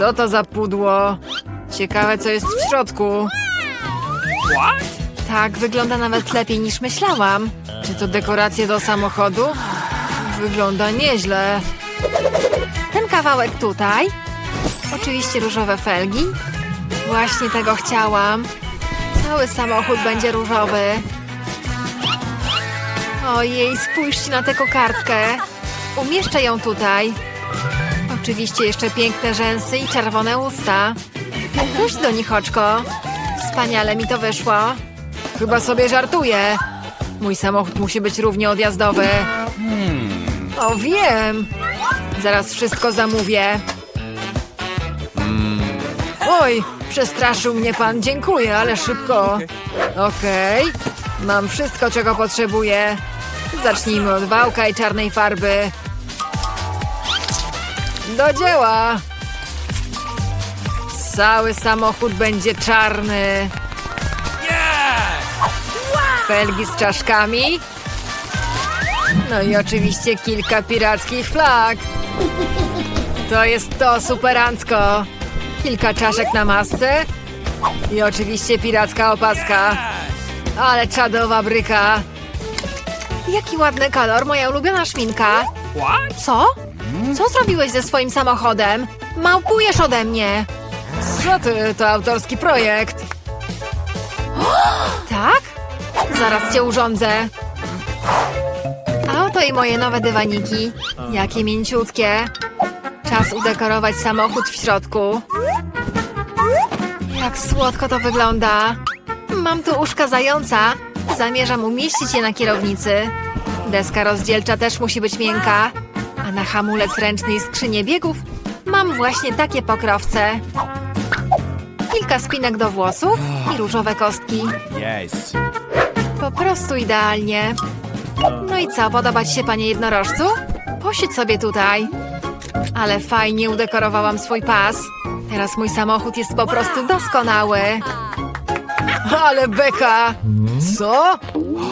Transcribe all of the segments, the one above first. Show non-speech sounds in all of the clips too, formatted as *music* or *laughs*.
Co to za pudło? Ciekawe, co jest w środku. Tak, wygląda nawet lepiej niż myślałam. Czy to dekoracje do samochodu? Wygląda nieźle. Ten kawałek tutaj. Oczywiście różowe felgi. Właśnie tego chciałam. Cały samochód będzie różowy. Ojej, spójrzcie na tę kokardkę. Umieszczę ją tutaj. Oczywiście jeszcze piękne rzęsy i czerwone usta. Puść do nich oczko. Wspaniale mi to wyszło. Chyba sobie żartuję. Mój samochód musi być równie odjazdowy. O, wiem. Zaraz wszystko zamówię. Oj, przestraszył mnie pan. Dziękuję, ale szybko. Okej. Mam wszystko, czego potrzebuję. Zacznijmy od wałka i czarnej farby. Do dzieła! Cały samochód będzie czarny. Felgi z czaszkami. No i oczywiście kilka pirackich flag. To jest to superancko. Kilka czaszek na masce. I oczywiście piracka opaska. Ale czadowa bryka. Jaki ładny kolor, moja ulubiona szminka. Co? Co zrobiłeś ze swoim samochodem? Małpujesz ode mnie. Co ty, to autorski projekt. *gasps* Tak? Zaraz cię urządzę. A oto i moje nowe dywaniki. Jakie mięciutkie. Czas udekorować samochód w środku. Jak słodko to wygląda. Mam tu uszka zająca. Zamierzam umieścić je na kierownicy. Deska rozdzielcza też musi być miękka. A na hamulec ręczny i skrzynię biegów mam właśnie takie pokrowce. Kilka spinek do włosów i różowe kostki. Po prostu idealnie. No i co, podoba ci się, panie jednorożcu? Posiedź sobie tutaj. Ale fajnie udekorowałam swój pas. Teraz mój samochód jest po prostu doskonały. Ale beka! Co?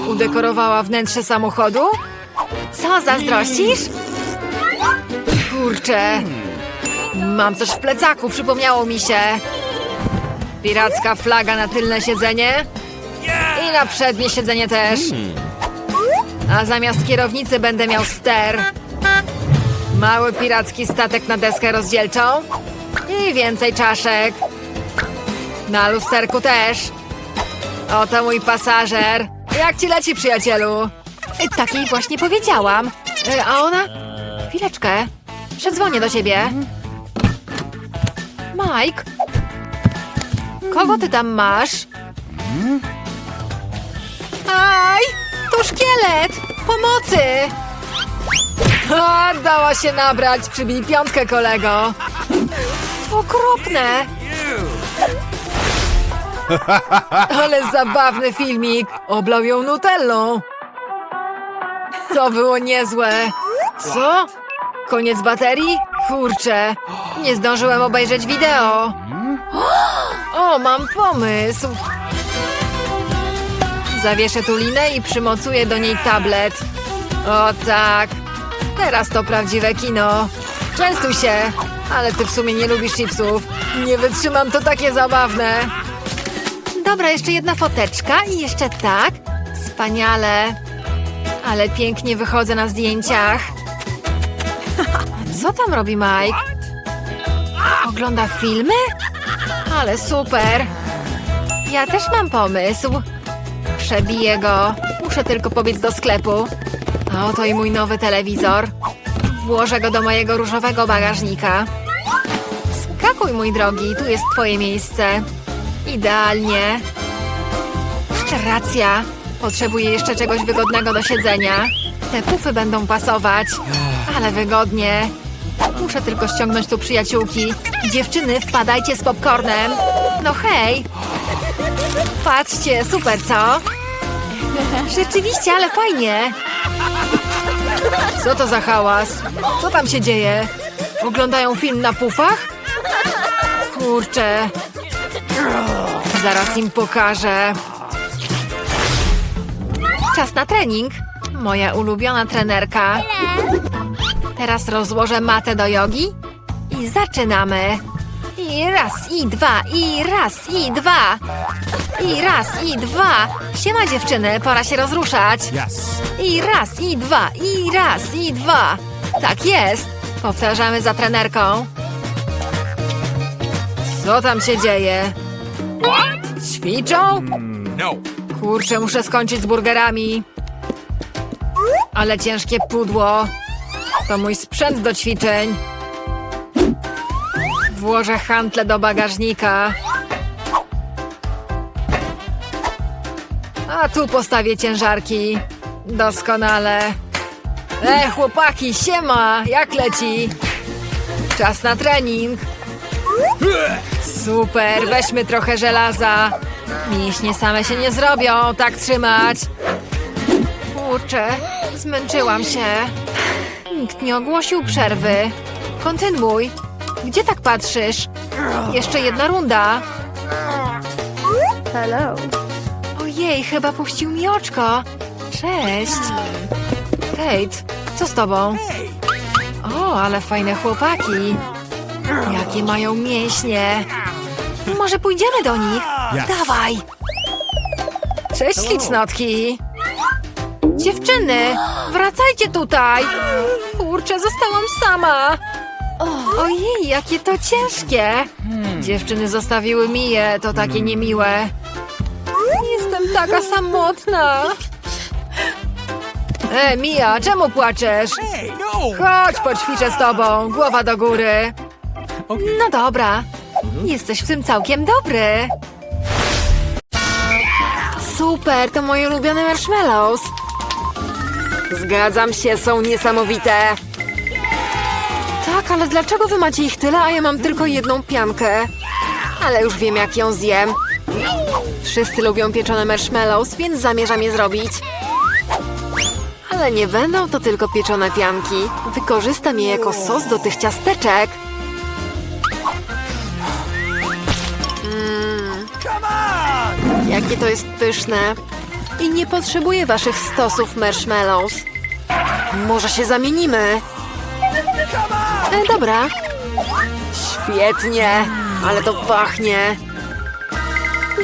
Udekorowała wnętrze samochodu? Co, zazdrościsz? Kurczę. Mam coś w plecaku, przypomniało mi się. Piracka flaga na tylne siedzenie. I na przednie siedzenie też. A zamiast kierownicy będę miał ster. Mały piracki statek na deskę rozdzielczą. I więcej czaszek. Na lusterku też. Oto mój pasażer. Jak ci leci, przyjacielu? E, Takiej właśnie powiedziałam. E, A ona? Chwileczkę. Przedzwonię do ciebie. Mike? Kogo ty tam masz? Aj! To szkielet! Pomocy! A, dała się nabrać. Przybij piątkę, kolego. Okropne. *laughs* Ale zabawny filmik. Oblał ją nutellą. To było niezłe. Co? Koniec baterii? Kurczę. Nie zdążyłem obejrzeć wideo. O, mam pomysł. Zawieszę tu linę i przymocuję do niej tablet. O tak. Teraz to prawdziwe kino. Częstuj się. Ale ty w sumie nie lubisz chipsów. Nie wytrzymam, to takie zabawne. Dobra, jeszcze jedna foteczka i jeszcze tak. Wspaniale. Ale pięknie wychodzę na zdjęciach. Co tam robi Mike? Ogląda filmy? Ale super. Ja też mam pomysł. Przebiję go. Muszę tylko pobiec do sklepu. Oto i mój nowy telewizor. Włożę go do mojego różowego bagażnika. Skakuj, mój drogi, tu jest twoje miejsce. Idealnie. Racja. Potrzebuję jeszcze czegoś wygodnego do siedzenia. Te pufy będą pasować. Ale wygodnie. Muszę tylko ściągnąć tu przyjaciółki. Dziewczyny, wpadajcie z popcornem. No hej. Patrzcie, super, co? Rzeczywiście, ale fajnie. Co to za hałas? Co tam się dzieje? Oglądają film na pufach? Kurczę. Zaraz im pokażę. Czas na trening. Moja ulubiona trenerka. Teraz rozłożę matę do jogi i zaczynamy. I raz, i dwa, i raz, i dwa. I raz, i dwa. Siema dziewczyny, pora się rozruszać. Yes. I raz, i dwa, i raz, i dwa. Tak jest. Powtarzamy za trenerką. Co tam się dzieje? Ćwiczą? No. Kurczę, muszę skończyć z burgerami. Ale ciężkie pudło. To mój sprzęt do ćwiczeń. Włożę hantle do bagażnika. A tu postawię ciężarki. Doskonale. E, chłopaki, siema! Jak leci? Czas na trening. Super, weźmy trochę żelaza. Mięśnie same się nie zrobią, tak trzymać. Kurczę, zmęczyłam się. Nikt nie ogłosił przerwy. Kontynuuj. Gdzie tak patrzysz? Jeszcze jedna runda. Hello. Ojej, chyba puścił mi oczko. Cześć. Kate, co z tobą? O, ale fajne chłopaki. Jakie mają mięśnie. Może pójdziemy do nich? Yes. Dawaj. Cześć, licznotki. Dziewczyny, wracajcie tutaj. Kurczę, zostałam sama. Ojej, jakie to ciężkie. Dziewczyny zostawiły Miję, to takie niemiłe. Jestem taka samotna. E, Mija, czemu płaczesz? No. Chodź, poćwiczę z tobą. Głowa do góry. No dobra. Jesteś w tym całkiem dobry. Super, to moje ulubione marshmallows. Zgadzam się, są niesamowite. Tak, ale dlaczego wy macie ich tyle, a ja mam tylko jedną piankę? Ale już wiem, jak ją zjem. Wszyscy lubią pieczone marshmallows, więc zamierzam je zrobić. Ale nie będą to tylko pieczone pianki. Wykorzystam je jako sos do tych ciasteczek. On. Jakie to jest pyszne. I nie potrzebuję waszych stosów marshmallows. Może się zamienimy? E, dobra. Świetnie, ale to pachnie.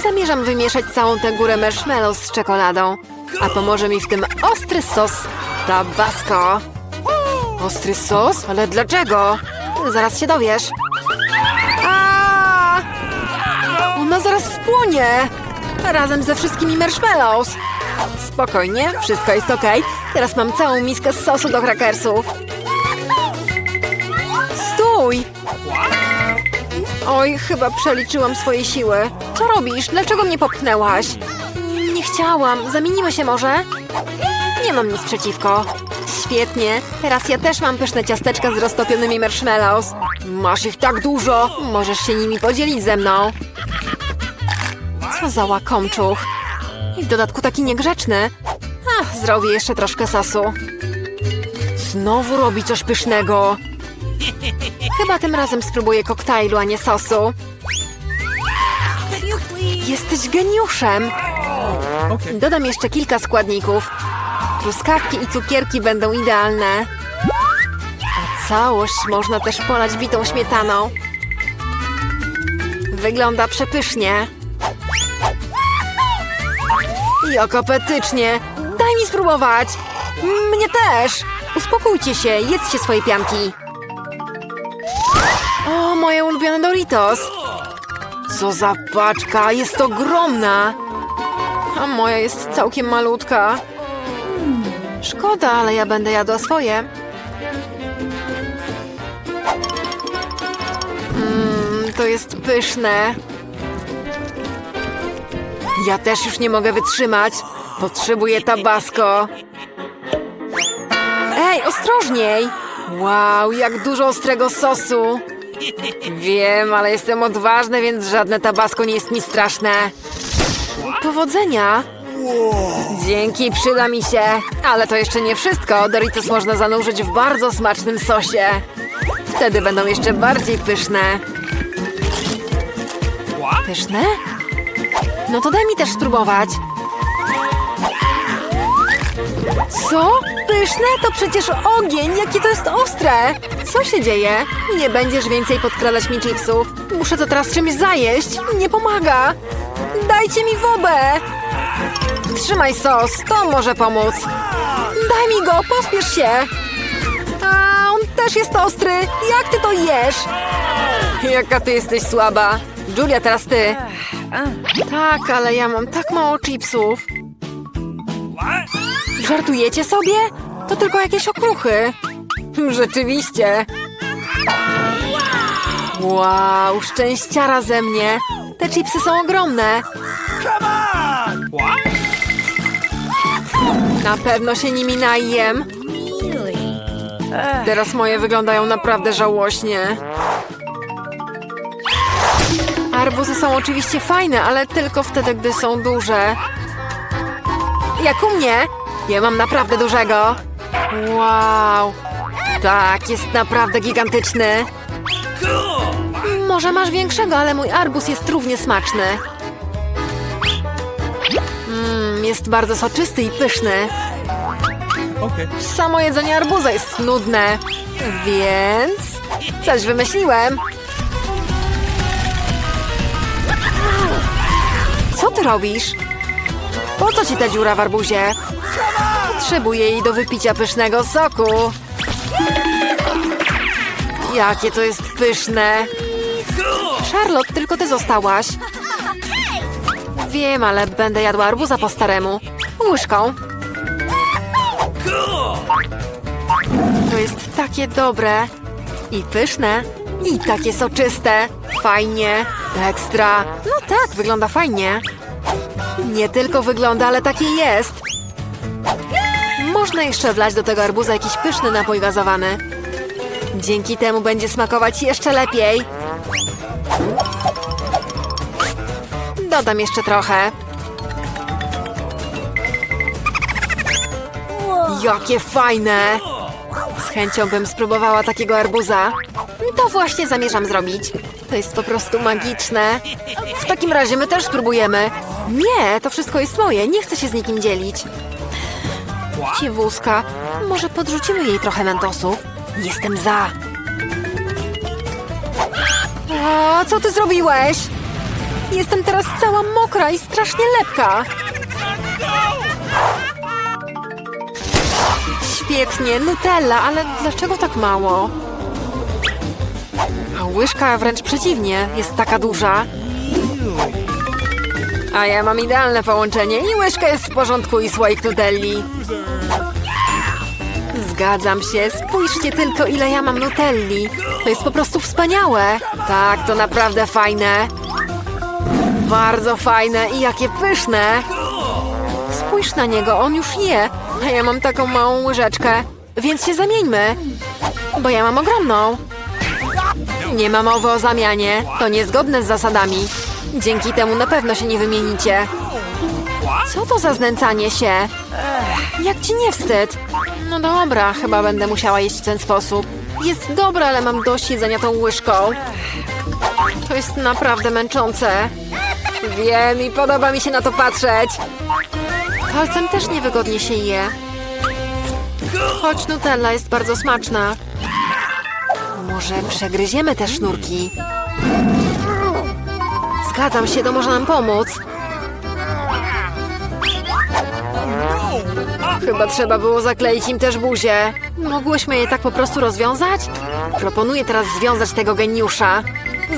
Zamierzam wymieszać całą tę górę marshmallows z czekoladą. A pomoże mi w tym ostry sos tabasco. Ostry sos? Ale dlaczego? Zaraz się dowiesz. Ona zaraz spłonie! Razem ze wszystkimi marshmallows. Spokojnie, wszystko jest ok. Teraz mam całą miskę z sosu do krakersów. Stój! Oj, chyba przeliczyłam swoje siły. Co robisz? Dlaczego mnie popchnęłaś? Nie chciałam. Zamienimy się może? Nie mam nic przeciwko. Świetnie. Teraz ja też mam pyszne ciasteczka z roztopionymi marshmallows. Masz ich tak dużo. Możesz się nimi podzielić ze mną. Co za łakomczuch. I w dodatku taki niegrzeczny. Ach, zrobię jeszcze troszkę sosu. Znowu robi coś pysznego. Chyba tym razem spróbuję koktajlu, a nie sosu. Jesteś geniuszem. Dodam jeszcze kilka składników. Truskawki i cukierki będą idealne. A całość można też polać bitą śmietaną. Wygląda przepysznie. Jak apetycznie! Daj mi spróbować! Mnie też! Uspokójcie się, jedzcie swoje pianki. O, moje ulubione Doritos! Co za paczka, jest ogromna! A moja jest całkiem malutka. Szkoda, ale ja będę jadła swoje. Mmm, to jest pyszne. Ja też już nie mogę wytrzymać. Potrzebuję tabasco. Ej, ostrożniej! Wow, jak dużo ostrego sosu. Wiem, ale jestem odważny, więc żadne tabasco nie jest mi straszne. Powodzenia! Dzięki, przyda mi się. Ale to jeszcze nie wszystko. Doritos można zanurzyć w bardzo smacznym sosie. Wtedy będą jeszcze bardziej pyszne. Pyszne? No to daj mi też spróbować. Co? Pyszne to przecież ogień, jakie to jest ostre! Co się dzieje? Nie będziesz więcej podkradać mi chipsów. Muszę to teraz czymś zajeść. Nie pomaga. Dajcie mi wodę! Trzymaj sos, to może pomóc. Daj mi go, pospiesz się. A, on też jest ostry. Jak ty to jesz? Jaka ty jesteś słaba. Julia, teraz ty. Tak, ale ja mam tak mało chipsów. Żartujecie sobie? To tylko jakieś okruchy. Rzeczywiście. Wow, szczęściara ze mnie. Te chipsy są ogromne. Na pewno się nimi najem. Teraz moje wyglądają naprawdę żałośnie. Arbuzy są oczywiście fajne, ale tylko wtedy, gdy są duże. Jak u mnie? Ja mam naprawdę dużego. Wow. Tak, jest naprawdę gigantyczny. Może masz większego, ale mój arbuz jest równie smaczny. Mmm, jest bardzo soczysty i pyszny. Okay. Samo jedzenie arbuza jest nudne. Więc coś wymyśliłem. Co ty robisz? Po co ci ta dziura w arbuzie? Potrzebuję jej do wypicia pysznego soku. Jakie to jest pyszne. Charlotte, tylko ty zostałaś. Wiem, ale będę jadła arbuza po staremu. Łyżką. To jest takie dobre i pyszne i takie soczyste. Fajnie, ekstra. Tak, wygląda fajnie. Nie tylko wygląda, ale takie jest. Można jeszcze wlać do tego arbuza jakiś pyszny napój gazowany. Dzięki temu będzie smakować jeszcze lepiej. Dodam jeszcze trochę. Jakie fajne! Z chęcią bym spróbowała takiego arbuza. To właśnie zamierzam zrobić. To jest po prostu magiczne. W takim razie my też spróbujemy. Nie, to wszystko jest moje. Nie chcę się z nikim dzielić. Ciewuska, może podrzucimy jej trochę mentosów? Jestem za. A, co ty zrobiłeś? Jestem teraz cała mokra i strasznie lepka. Świetnie, Nutella, ale dlaczego tak mało? Łyżka wręcz przeciwnie, jest taka duża. A ja mam idealne połączenie i łyżka jest w porządku i słoik Nutelli. Zgadzam się, spójrzcie tylko ile ja mam Nutelli. To jest po prostu wspaniałe. Tak, to naprawdę fajne. Bardzo fajne i jakie pyszne. Spójrz na niego, on już je, a ja mam taką małą łyżeczkę. Więc się zamieńmy, bo ja mam ogromną. Nie ma mowy o zamianie, to niezgodne z zasadami. Dzięki temu na pewno się nie wymienicie. Co to za znęcanie się? Jak ci nie wstyd? No dobra, chyba będę musiała jeść w ten sposób. Jest dobra, ale mam dość jedzenia tą łyżką. To jest naprawdę męczące. Wiem i podoba mi się na to patrzeć. Palcem też niewygodnie się je. Choć Nutella jest bardzo smaczna. Może przegryziemy te sznurki? Zgadzam się, to może nam pomóc. Chyba trzeba było zakleić im też buzię. Mogłyśmy je tak po prostu rozwiązać? Proponuję teraz związać tego geniusza.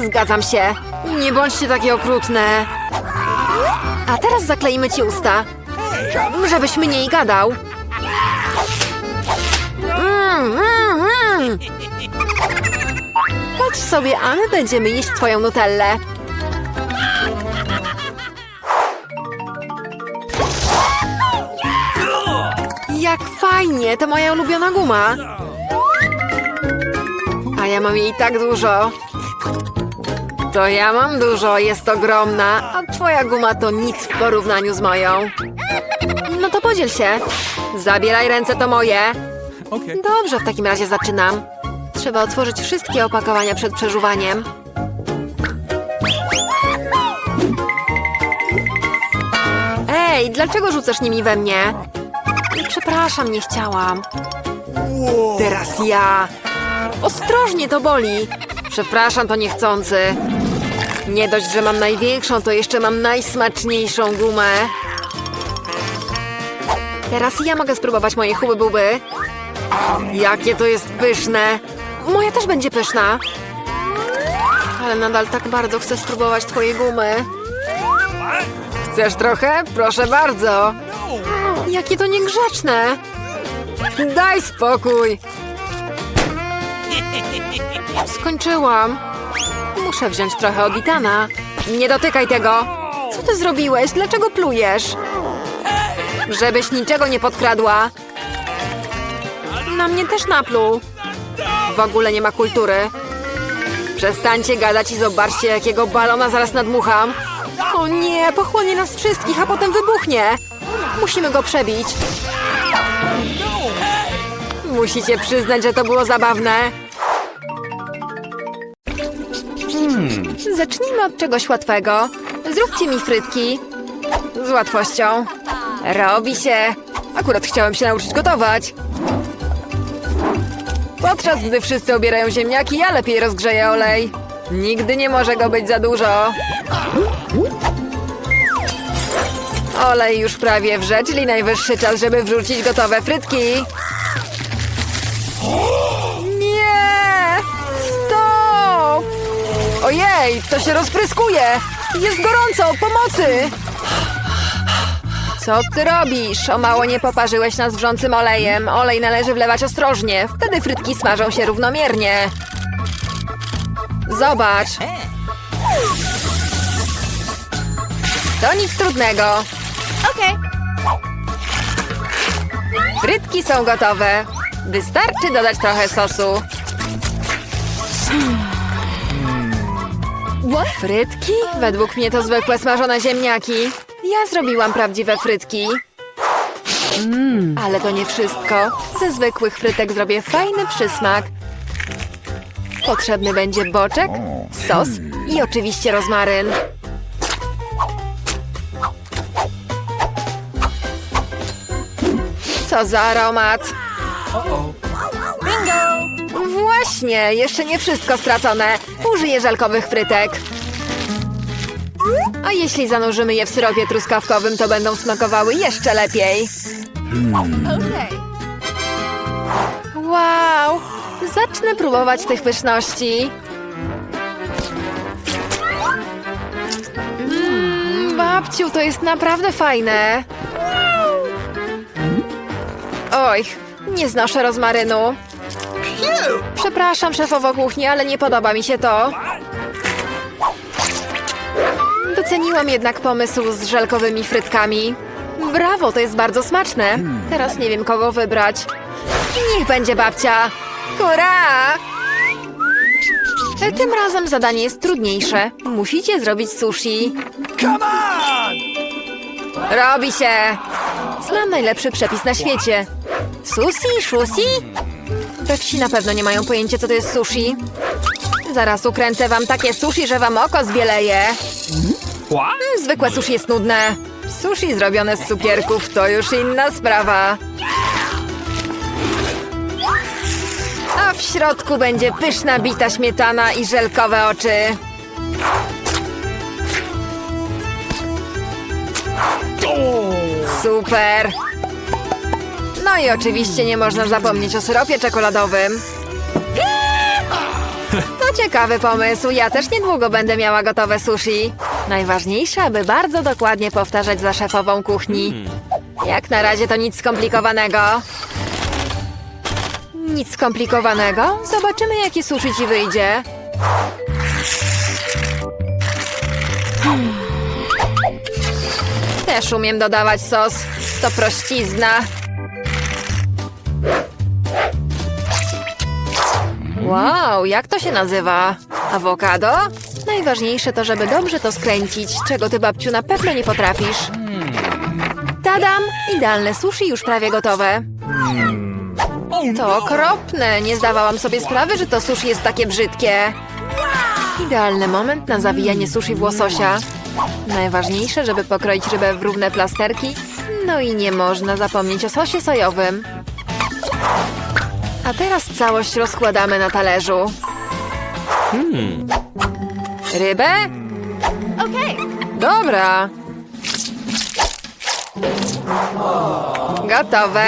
Zgadzam się. Nie bądźcie takie okrutne. A teraz zakleimy ci usta. Żebyś mniej gadał. Patrz sobie, a my będziemy jeść twoją nutellę. Jak fajnie, to moja ulubiona guma. A ja mam jej tak dużo. To ja mam dużo, jest ogromna, a twoja guma to nic w porównaniu z moją. No to podziel się. Zabieraj ręce, to moje. Dobrze, w takim razie zaczynam. Trzeba otworzyć wszystkie opakowania przed przeżuwaniem. Ej, dlaczego rzucasz nimi we mnie? Przepraszam, nie chciałam. Teraz ja. Ostrożnie, to boli. Przepraszam, to niechcący. Nie dość, że mam największą, to jeszcze mam najsmaczniejszą gumę. Teraz ja mogę spróbować mojej huby buby. Jakie to jest pyszne. Moja też będzie pyszna. Ale nadal tak bardzo chcę spróbować twojej gumy. Chcesz trochę? Proszę bardzo. Jakie to niegrzeczne. Daj spokój. Skończyłam. Muszę wziąć trochę od Itana. Nie dotykaj tego. Co ty zrobiłeś? Dlaczego plujesz? Żebyś niczego nie podkradła. Na mnie też napluł. W ogóle nie ma kultury. Przestańcie gadać i zobaczcie, jakiego balona zaraz nadmucham. O nie, pochłonie nas wszystkich, a potem wybuchnie. Musimy go przebić. Musicie przyznać, że to było zabawne. Zacznijmy od czegoś łatwego. Zróbcie mi frytki. Z łatwością. Robi się. Akurat chciałem się nauczyć gotować. Podczas gdy wszyscy obierają ziemniaki, ja lepiej rozgrzeję olej. Nigdy nie może go być za dużo. Olej już prawie wrze, czyli najwyższy czas, żeby wrzucić gotowe frytki. Nie! Stop! Ojej, to się rozpryskuje! Jest gorąco! Pomocy! Co ty robisz? O mało nie poparzyłeś nas wrzącym olejem. Olej należy wlewać ostrożnie. Wtedy frytki smażą się równomiernie. Zobacz. To nic trudnego. Okay. Frytki są gotowe. Wystarczy dodać trochę sosu. Frytki? Według mnie to zwykłe smażone ziemniaki. Ja zrobiłam prawdziwe frytki. Ale to nie wszystko. Ze zwykłych frytek zrobię fajny przysmak. Potrzebny będzie boczek, sos i oczywiście rozmaryn. Co za aromat! Właśnie, jeszcze nie wszystko stracone. Użyję żelkowych frytek. A jeśli zanurzymy je w syropie truskawkowym, to będą smakowały jeszcze lepiej. Wow! Zacznę próbować tych pyszności. Mmm, babciu, to jest naprawdę fajne. Oj, nie znoszę rozmarynu. Przepraszam, szefowo kuchni, ale nie podoba mi się to. Doceniłam jednak pomysł z żelkowymi frytkami. Brawo, to jest bardzo smaczne. Teraz nie wiem, kogo wybrać. Niech będzie babcia. Hurra! Tym razem zadanie jest trudniejsze. Musicie zrobić sushi. Come on! Robi się! Znam najlepszy przepis na świecie. Sushi? Shusi? We wsi na pewno nie mają pojęcia, co to jest sushi. Zaraz ukręcę wam takie sushi, że wam oko zbieleje. What? Zwykłe sushi jest nudne. Sushi zrobione z cukierków to już inna sprawa. A w środku będzie pyszna bita śmietana i żelkowe oczy. Super! No i oczywiście nie można zapomnieć o syropie czekoladowym. To ciekawy pomysł. Ja też niedługo będę miała gotowe sushi. Najważniejsze, aby bardzo dokładnie powtarzać za szefową kuchni. Jak na razie to nic skomplikowanego. Nic skomplikowanego? Zobaczymy, jaki sushi ci wyjdzie. Hmm. Też umiem dodawać sos. To prościzna. Wow, jak to się nazywa? Awokado? Najważniejsze to, żeby dobrze to skręcić, czego ty, babciu, na pewno nie potrafisz. Tadam! Idealne sushi już prawie gotowe. To okropne! Nie zdawałam sobie sprawy, że to sushi jest takie brzydkie. Idealny moment na zawijanie sushi w łososia. Najważniejsze, żeby pokroić rybę w równe plasterki. No i nie można zapomnieć o sosie sojowym. A teraz całość rozkładamy na talerzu. Rybę? Okay. Dobra. Gotowe.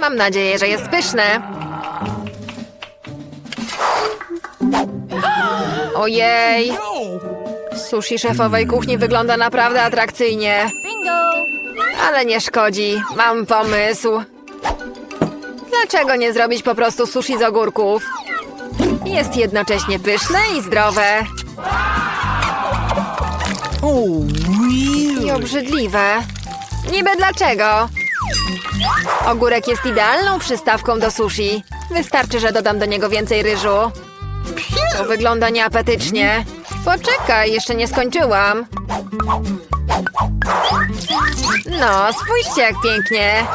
Mam nadzieję, że jest pyszne. Ojej, sushi szefowej kuchni wygląda naprawdę atrakcyjnie. Bingo. Ale nie szkodzi, mam pomysł. Dlaczego nie zrobić po prostu sushi z ogórków? Jest jednocześnie pyszne i zdrowe. I obrzydliwe. Niby dlaczego? Ogórek jest idealną przystawką do sushi. Wystarczy, że dodam do niego więcej ryżu. To wygląda nieapetycznie. Poczekaj, jeszcze nie skończyłam. No, spójrzcie jak pięknie.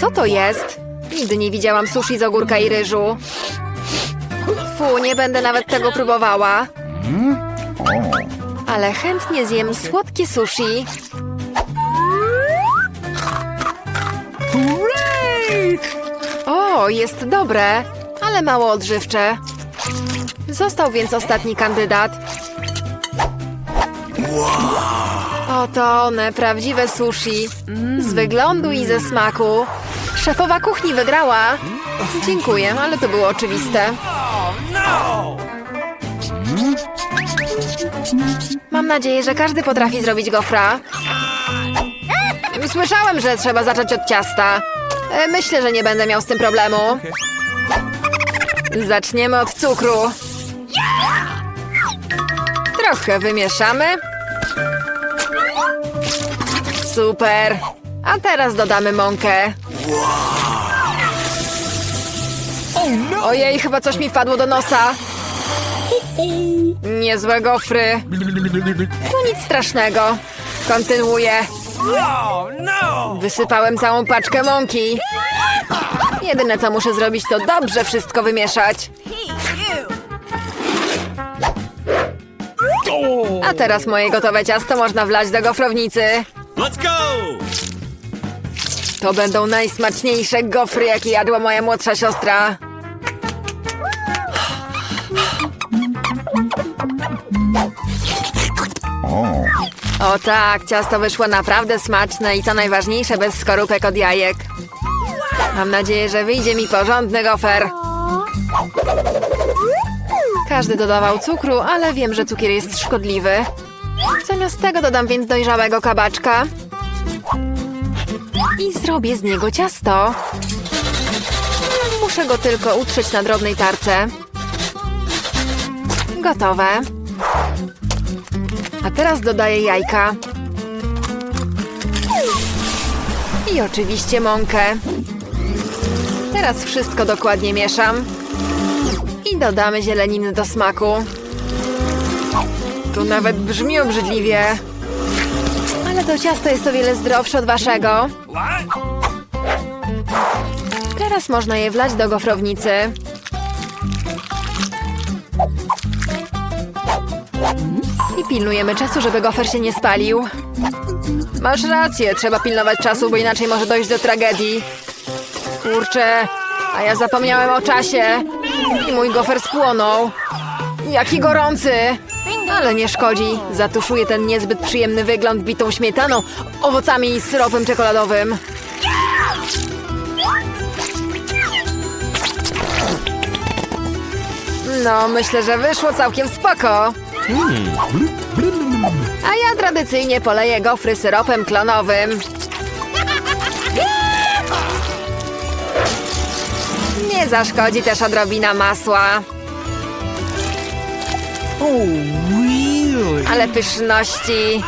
Co to jest? Nigdy nie widziałam sushi z ogórka i ryżu. Fu, nie będę nawet tego próbowała. Ale chętnie zjem słodkie sushi. O, jest dobre, ale mało odżywcze. Został więc ostatni kandydat. Oto one, prawdziwe sushi. Z wyglądu i ze smaku. Szefowa kuchni wygrała. Dziękuję, ale to było oczywiste. Mam nadzieję, że każdy potrafi zrobić gofra. Słyszałem, że trzeba zacząć od ciasta. E, Myślę, że nie będę miał z tym problemu. Zaczniemy od cukru. Trochę wymieszamy. Super. A teraz dodamy mąkę. Ojej, chyba coś mi wpadło do nosa. Niezłe gofry. No nic strasznego. Kontynuuję. Oh no! Wysypałem całą paczkę mąki. Jedyne co muszę zrobić to dobrze wszystko wymieszać. A teraz moje gotowe ciasto można wlać do gofrownicy. Let's go! To będą najsmaczniejsze gofry, jakie jadła moja młodsza siostra. O tak, ciasto wyszło naprawdę smaczne i co najważniejsze, bez skorupek od jajek. Mam nadzieję, że wyjdzie mi porządny gofer. Każdy dodawał cukru, ale wiem, że cukier jest szkodliwy. Zamiast tego dodam więc dojrzałego kabaczka. I zrobię z niego ciasto. Muszę go tylko utrzeć na drobnej tarce. Gotowe. A teraz dodaję jajka. I oczywiście mąkę. Teraz wszystko dokładnie mieszam. I dodamy zieleniny do smaku. To nawet brzmi obrzydliwie. To ciasto jest o wiele zdrowsze od waszego. Teraz można je wlać do gofrownicy. I pilnujemy czasu, żeby gofer się nie spalił. Masz rację, trzeba pilnować czasu, bo inaczej może dojść do tragedii. Kurczę, a ja zapomniałem o czasie. I mój gofer spłonął. Jaki gorący! Ale nie szkodzi. Zatuszuję ten niezbyt przyjemny wygląd bitą śmietaną, owocami i syropem czekoladowym. No, myślę, że wyszło całkiem spoko. A ja tradycyjnie poleję gofry syropem klonowym. Nie zaszkodzi też odrobina masła. Ale pyszności.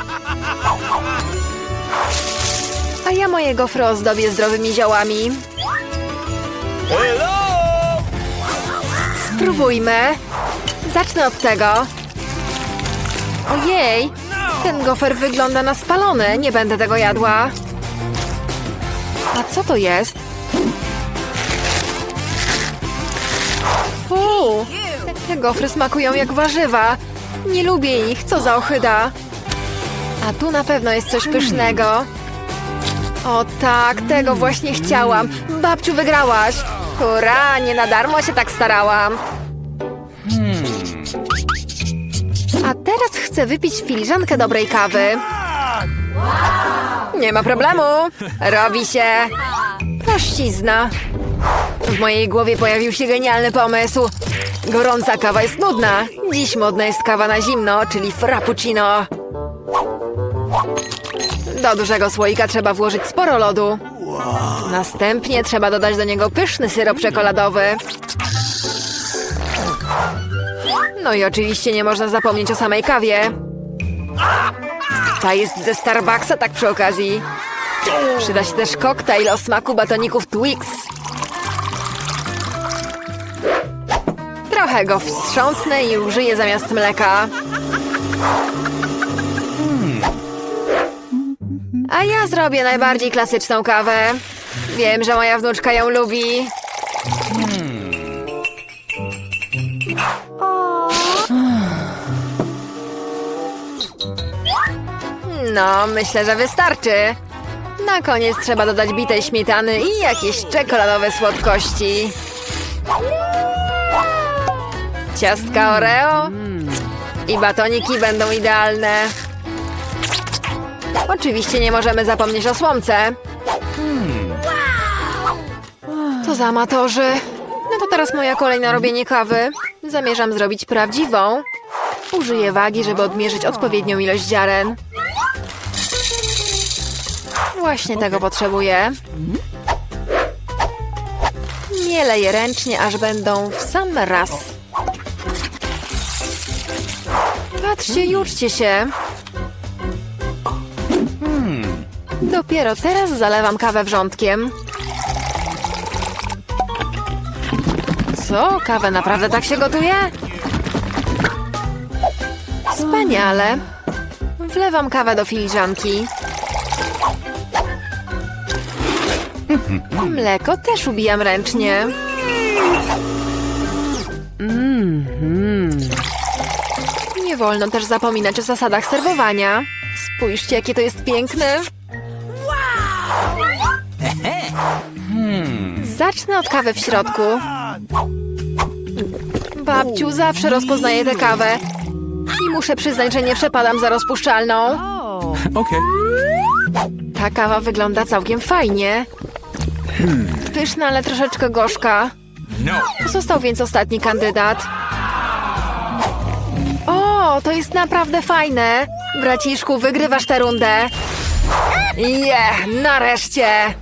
A ja moje gofry ozdobię zdrowymi ziołami. Spróbujmy. Zacznę od tego. Ojej, ten gofer wygląda na spalony. Nie będę tego jadła. A co to jest? Fu, te gofry smakują jak warzywa. Nie lubię ich, co za ochyda. A tu na pewno jest coś pysznego. O tak, tego właśnie chciałam. Babciu, wygrałaś. Hurra, nie na darmo się tak starałam. A teraz chcę wypić filiżankę dobrej kawy. Nie ma problemu. Robi się. Prościzna. W mojej głowie pojawił się genialny pomysł. Gorąca kawa jest nudna. Dziś modna jest kawa na zimno, czyli frappuccino. Do dużego słoika trzeba włożyć sporo lodu. Następnie trzeba dodać do niego pyszny syrop czekoladowy. No i oczywiście nie można zapomnieć o samej kawie. Ta jest ze Starbucksa, tak przy okazji. Przyda się też koktajl o smaku batoników Twix. Trochę go wstrząsnę i użyję zamiast mleka. A ja zrobię najbardziej klasyczną kawę. Wiem, że moja wnuczka ją lubi. No, myślę, że wystarczy. Na koniec trzeba dodać bitej śmietany i jakieś czekoladowe słodkości. Ciastka Oreo i batoniki będą idealne. Oczywiście nie możemy zapomnieć o słomce. To za amatorzy. No to teraz moja kolej na robienie kawy. Zamierzam zrobić prawdziwą. Użyję wagi, żeby odmierzyć odpowiednią ilość ziaren. Właśnie tego potrzebuję. Mielę je ręcznie, aż będą w sam raz. Patrzcie i uczcie się. Dopiero teraz zalewam kawę wrzątkiem. Co? Kawę naprawdę tak się gotuje? Wspaniale. Wlewam kawę do filiżanki. Mleko też ubijam ręcznie. Nie wolno też zapominać o zasadach serwowania. Spójrzcie, jakie to jest piękne. Zacznę od kawy w środku. Babciu, zawsze rozpoznaję tę kawę. I muszę przyznać, że nie przepadam za rozpuszczalną. Okay. Ta kawa wygląda całkiem fajnie. Pyszna, ale troszeczkę gorzka. No. Został więc ostatni kandydat. O, to jest naprawdę fajne. Braciszku, wygrywasz tę rundę. Je, nareszcie.